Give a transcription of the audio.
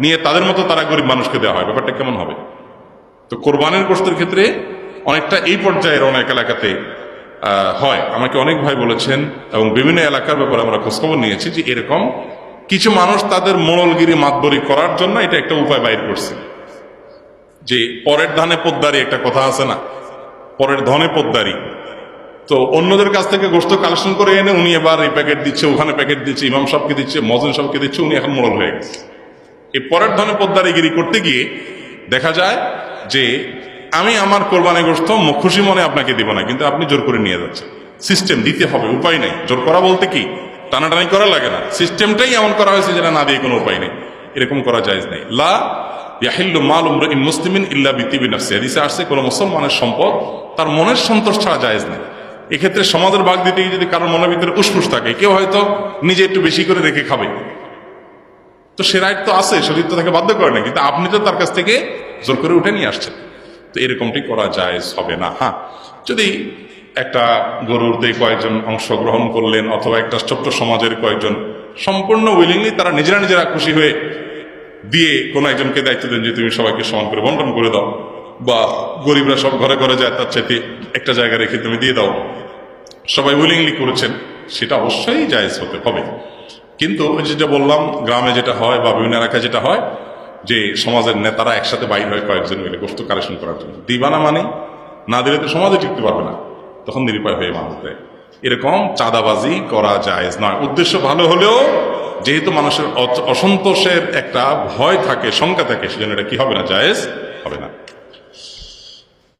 নিয়ে তাদের মতো তারা গরিব মানুষকে দেওয়া হয়। ব্যাপারটা কেমন হবে? তো কোরবানের গোষ্ঠের ক্ষেত্রে অনেকটা এই পর্যায়ের অনেক এলাকাতে হয়। আমাকে অনেক ভাই বলেছেন এবং বিভিন্ন এলাকার ব্যাপারে আমরা খোঁজখবর নিয়েছি যে এরকম কিছু মানুষ তাদের মোড়লগিরি মাতবরি করার জন্য এটা একটা উপায় বাইর করছে। যে পরের ধানে পোদ্দারি একটা কথা আছে না? পরের ধনে পোদ্দারি। তো অন্যদের কাছ থেকে গোস্ত কালেকশন করে এনে উনি এবার এই প্যাকেট দিচ্ছে, ওখানে প্যাকেট দিচ্ছে, ইমাম সাহেবকে দিচ্ছে মজন সাহেবকে দিচ্ছে, উনি এখন মোড়ল হয়ে গেছে। এই পরের ধরনের পদ্মারিগিরি করতে গিয়ে দেখা যায় যে আমি আমার কোরবানি গোস্ত খুশি মনে আপনাকে দিব না, কিন্তু আপনি জোর করে নিয়ে যাচ্ছেন। সিস্টেম দিতে হবে, উপায় নেই। জোর করা বলতে কি? টানাটানি করা লাগে না। সিস্টেমটাই এমন করা হয়েছে যেটা না দিয়ে কোনো উপায় নেই। এরকম করা যায় নাই। লা মাল উমরিন মুসলিমিন ইল্লা আসছে, কোনো মুসলমানের সম্পদ তার মনের সন্তোষ ছাড়া এক্ষেত্রে সমাজের ভাগ দিতে গিয়ে যদি কারোর মনের ভিতরে উসফুস থাকে, কেউ হয়তো নিজে একটু বেশি করে রেখে খাবে। তো সে রাইট তো আছে শরীর তো তাকে বাধ্য করে না কিন্তু আপনি তো তার কাছ থেকে জোর করে উঠে নিয়ে আসছেন। তো এরকমটি করা যায়, হবে না হ্যাঁ। যদি একটা গরুর দিয়ে কয়েকজন অংশগ্রহণ করলেন, অথবা একটা ছোট্ট সমাজের কয়েকজন, সম্পূর্ণ উইলিংলি তারা নিজেরা নিজেরা খুশি হয়ে দিয়ে কোনো একজনকে দায়িত্ব দেন যে, তুমি সবাইকে সমান করে বন্টন করে দাও, বা গরিবরা সব ঘরে ঘরে যায়, তার চাইতে একটা জায়গা রেখে তুমি দিয়ে দাও। সবাই উইলিংলি করেছেন, সেটা অবশ্যই জায়েজ হতে হবে। কিন্তু যেটা বললাম, গ্রামে যেটা হয় বা বিভিন্ন এলাকায় যেটা হয়, যে সমাজের নেতারা একসাথে বাইর হয় কয়েকজন মিলে গোষ্ঠ কালেকশন করার জন্য। দিবানা মানে না দিলে তো সমাজে টিকতে পারবে না। তখন নিরুপায় হয়ে মানুষ দেয়। এরকম চাঁদাবাজি করা জায়েজ নয়। উদ্দেশ্য ভালো হলেও যেহেতু মানুষের অসন্তোষের একটা ভয় থাকে, শঙ্কা থাকে, সেজন্য এটা কি হবে না? জায়েজ হবে না।